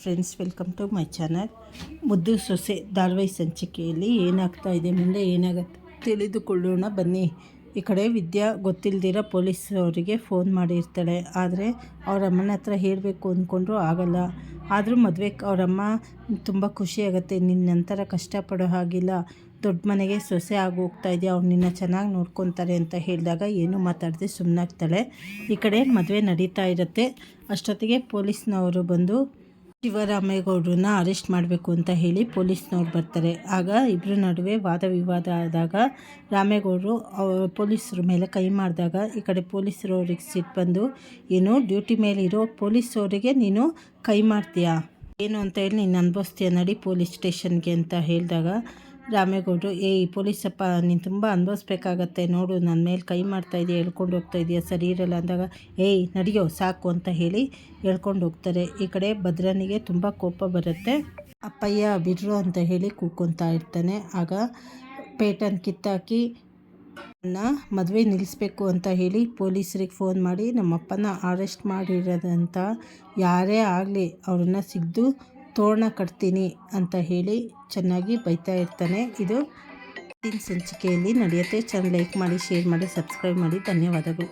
Friends welcome to my channel ಮುದ್ದು ಸೊಸೆ ಧಾರವಾಹಿ ಸಂಚಿಕೆಯಲ್ಲಿ ಏನಾಗ್ತಾ ಇದೆ ಮುಂದೆ ಏನಾಗುತ್ತೆ ತಿಳಿದುಕೊಳ್ಳೋಣ. ಬನ್ನಿ, ಈ ಕಡೆ ವಿದ್ಯಾ ಗೊತ್ತಿಲ್ಲದಿರ ಪೊಲೀಸ್ ಅವರಿಗೆ ಫೋನ್ ಮಾಡಿರ್ತಾಳೆ. ಆದರೆ ಅವ್ರ ಅಮ್ಮನ ಹತ್ರ ಹೇಳಬೇಕು ಅಂದ್ಕೊಂಡ್ರು ಆಗಲ್ಲ. ಆದರೂ ಮದುವೆ ಅವರಮ್ಮ ತುಂಬ ಖುಷಿಯಾಗುತ್ತೆ ನಿನ್ನ ನಂತರ ಕಷ್ಟಪಡೋ ಹಾಗಿಲ್ಲ. ದೊಡ್ಡ ಮನೆಗೆ ಸೊಸೆ ಆಗಿ ಹೋಗ್ತಾ ಅವ್ರು ನಿನ್ನ ಚೆನ್ನಾಗಿ ನೋಡ್ಕೊತಾರೆ ಅಂತ ಹೇಳಿದಾಗ ಏನೂ ಮಾತಾಡದೆ ಸುಮ್ಮನಾಗ್ತಾಳೆ ಈ ಕಡೆ ಮದುವೆ ನಡೀತಾ ಇರುತ್ತೆ. ಅಷ್ಟೊತ್ತಿಗೆ ಪೊಲೀಸ್ನವರು ಬಂದು ಶಿವರಾಮೇಗೌಡರನ್ನ ಅರೆಸ್ಟ್ ಮಾಡಬೇಕು ಅಂತ ಹೇಳಿ ಪೊಲೀಸ್ನವ್ರು ಬರ್ತಾರೆ. ಆಗ ಇಬ್ಬರ ನಡುವೆ ವಾದ ವಿವಾದ ಆದಾಗ ರಾಮೇಗೌಡರು ಪೊಲೀಸರ ಮೇಲೆ ಕೈ ಮಾಡಿದಾಗ ಈ ಕಡೆ ಪೊಲೀಸರು ಅವ್ರಿಗೆ ಸಿಟ್ಟು ಬಂದು, ಏನು ಡ್ಯೂಟಿ ಮೇಲಿರೋ ಪೊಲೀಸವರಿಗೆ ನೀನು ಕೈ ಮಾಡ್ತೀಯಾ? ಏನು ಅಂತ ಹೇಳಿ ನೀನು ಅನುಭವಿಸ್ತೀಯ ನಡಿ ಪೊಲೀಸ್ ಸ್ಟೇಷನ್ಗೆ, ಅಂತ ಹೇಳಿದಾಗ ರಾಮೇಗೌಡರು ಏಯ್ ಪೊಲೀಸಪ್ಪ ನೀನು ತುಂಬ ಅನುಭವಿಸ್ಬೇಕಾಗತ್ತೆ. ನೋಡು ನನ್ನ ಮೇಲೆ ಕೈ ಮಾಡ್ತಾ ಇದೆಯಾ, ಹೇಳ್ಕೊಂಡು ಹೋಗ್ತಾ ಇದೆಯಾ, ಸರಿ ಇರಲ್ಲ ಅಂದಾಗ, ಏಯ್, ನಡೆಯೋ, ಸಾಕು ಅಂತ ಹೇಳಿ ಹೇಳ್ಕೊಂಡು ಹೋಗ್ತಾರೆ. ಈ ಕಡೆ ಭದ್ರನಿಗೆ ತುಂಬ ಕೋಪ ಬರುತ್ತೆ. ಅಪ್ಪಯ್ಯ, ಬಿಡ್ರು ಅಂತ ಹೇಳಿ ಕೂಕೊತಾ ಇರ್ತಾನೆ. ಆಗ ಪೇಟನ್ ಕಿತ್ತಾಕಿ ಮದುವೆ ನಿಲ್ಲಿಸ್ಬೇಕು ಅಂತ ಹೇಳಿ ಪೊಲೀಸರಿಗೆ ಫೋನ್ ಮಾಡಿ, ನಮ್ಮಪ್ಪನ ಅರೆಸ್ಟ್ ಮಾಡಿರೋದಂತ ಯಾರೇ ಆಗಲಿ, ಅವ್ರನ್ನ ಸಿಗ್ದು ತೋರಣ ಕಟ್ತೀನಿ ಅಂತ ಹೇಳಿ ಚೆನ್ನಾಗಿ ಬೈತಾ ಇರ್ತಾನೆ. ಇದು ಸಂಚಿಕೆಯಲ್ಲಿ ನಡೆಯುತ್ತೆ. ಚೆನ್ನಾಗಿ ಲೈಕ್ ಮಾಡಿ ಶೇರ್ ಮಾಡಿ ಸಬ್ಸ್ಕ್ರೈಬ್ ಮಾಡಿ. ಧನ್ಯವಾದಗಳು.